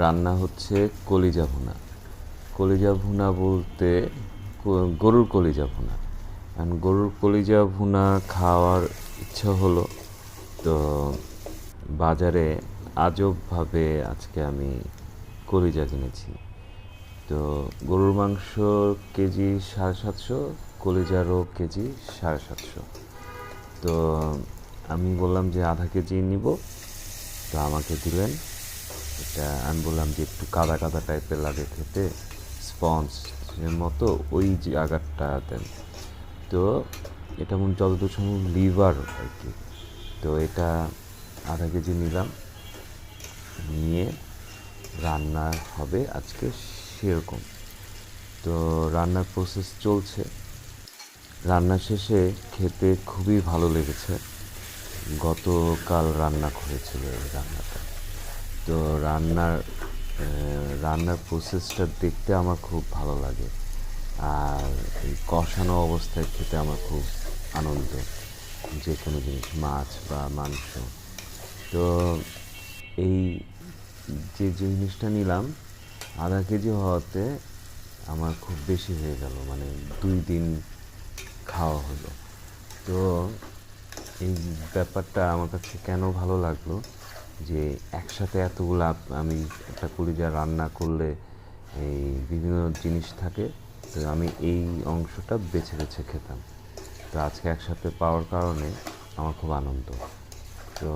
রান্না হচ্ছে কলিজা ভুনা। কলিজা ভুনা বলতে গরুর কলিজা ভুনা। কারণ গরুর কলিজা ভুনা খাওয়ার ইচ্ছা হলো, তো বাজারে আজবভাবে আজকে আমি কলিজা কিনেছি। তো গরুর মাংস কেজি সাড়ে সাতশো, কলিজারও কেজি সাড়ে সাতশো। তো আমি বললাম যে আধা কেজি নিব, তো আমাকে দিলেন এটা আমি বললাম যে একটু কাদা কাদা টাইপের লাগে খেতে, স্পঞ্জ এর মতো, ওই জায়গাটা দেন। তো এটা মনে যতদূর সম্ভব লিভার আর কি। তো এটা আধা কেজি নিলাম, নিয়ে রান্না হবে আজকে সেরকম। তো রান্নার প্রসেস চলছে। রান্না শেষে খেতে খুবই ভালো লেগেছে। গতকাল রান্না করেছিল রান্নাটা। তো রান্নার রান্নার প্রসেসটা দেখতে আমার খুব ভালো লাগে। আর এই কষানো অবস্থায় খেতে আমার খুব আনন্দ, যে কোনো জিনিস, মাছ বা মাংস। তো এই যে জিনিসটা নিলাম, আধা কেজি হওয়াতে আমার খুব বেশি হয়ে গেল মানে দুই দিন খাওয়া হলো। তো এই ব্যাপারটা আমার কাছে কেন ভালো লাগল যে একসাথে এতগুলো আমি একটা কলিজা রান্না করলে এই বিভিন্ন জিনিস থাকে, তো আমি এই অংশটা বেছে বেছে খেতাম। তো আজকে একসাথে পাওয়ার কারণে আমার খুব আনন্দ। তো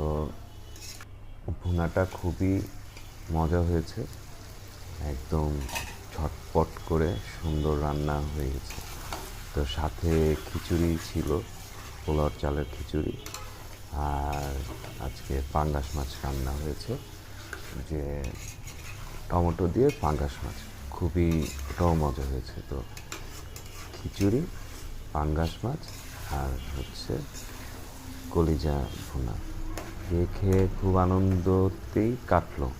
ভুনাটা খুবই মজা হয়েছে। একদম ছটপট করে সুন্দর রান্না হয়ে গেছে। তো সাথে খিচুড়ি ছিল পোলাও চালের খিচুড়ি। আর আজকে পাঙ্গাস মাছ রান্না হয়েছে। যে টমেটো দিয়ে পাঙ্গাস মাছ। খুবই ওটাও মজা হয়েছে তো। খিচুড়ি, পাঙ্গাস মাছ আর হচ্ছে কলিজা ভুনা। দিয়ে খেয়ে খুব আনন্দতেই কাটলো।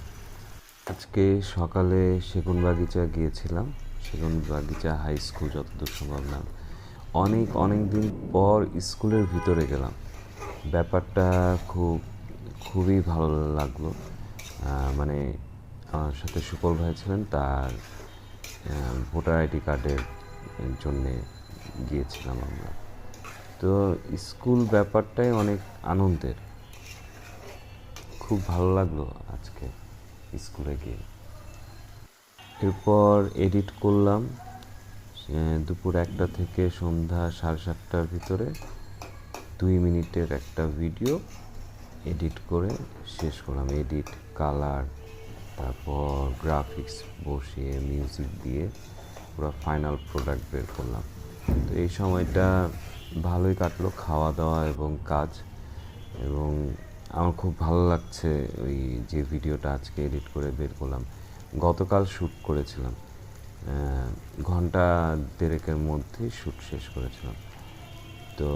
আজকে সকালে সেগুন বাগিচা গিয়েছিলাম। সেগুন বাগিচা হাই স্কুল, যতদূর সম্ভব না। অনেক অনেক দিন পর স্কুলের ভিতরে গেলাম। ব্যাপারটা খুব, খুবই ভালো লাগল। মানে আমার সাথে সুপল ভাই ছিলেন, তার ভোটার আইডি কার্ডের জন্যে গিয়েছিলাম আমরা। তো স্কুল ব্যাপারটাই অনেক আনন্দের। খুব ভালো লাগল আজকে স্কুলে গিয়ে। এরপর এডিট করলাম দুপুর একটা থেকে সন্ধ্যা সাড়ে সাতটার ভিতরে। দুই মিনিটের একটা ভিডিও এডিট করে শেষ করলাম। এডিট, কালার, তারপর গ্রাফিক্স বসিয়ে মিউজিক দিয়ে পুরো ফাইনাল প্রোডাক্ট বের করলাম। তো এই সময়টা ভালোই কাটলো খাওয়া দাওয়া এবং কাজ এবং আমার খুব ভালো লাগছে ওই যে ভিডিওটা আজকে এডিট করে বের করলাম। গতকাল শ্যুট করেছিলাম। ঘণ্টা দেড়েকের মধ্যেই শ্যুট শেষ করেছিলাম। তো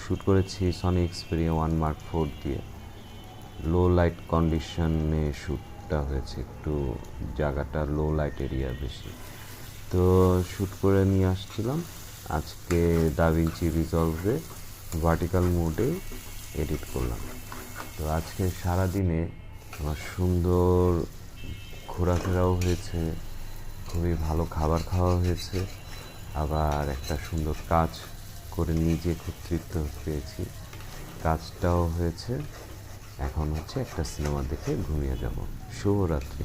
শ্যুট করেছি Sony Xperia one mark four দিয়ে। লো লাইট কন্ডিশনে শ্যুটটা হয়েছে, একটু জায়গাটা লো লাইট এরিয়া বেশি। তো শ্যুট করে নিয়ে আসছিলাম। আজকে দাভিঞ্চি রিজলভে ভার্টিক্যাল মোডে এডিট করলাম। তো আজকে সারাদিনে আমার সুন্দর ঘোরাফেরাও হয়েছে, খুবই ভালো খাবার খাওয়া হয়েছে। আবার একটা সুন্দর কাজ করে নিজে তৃপ্ত পেয়েছি। কাজটাও হয়েছে। এখন হচ্ছে একটা সিনেমা দেখে ঘুমিয়ে যাব। শুভরাত্রি।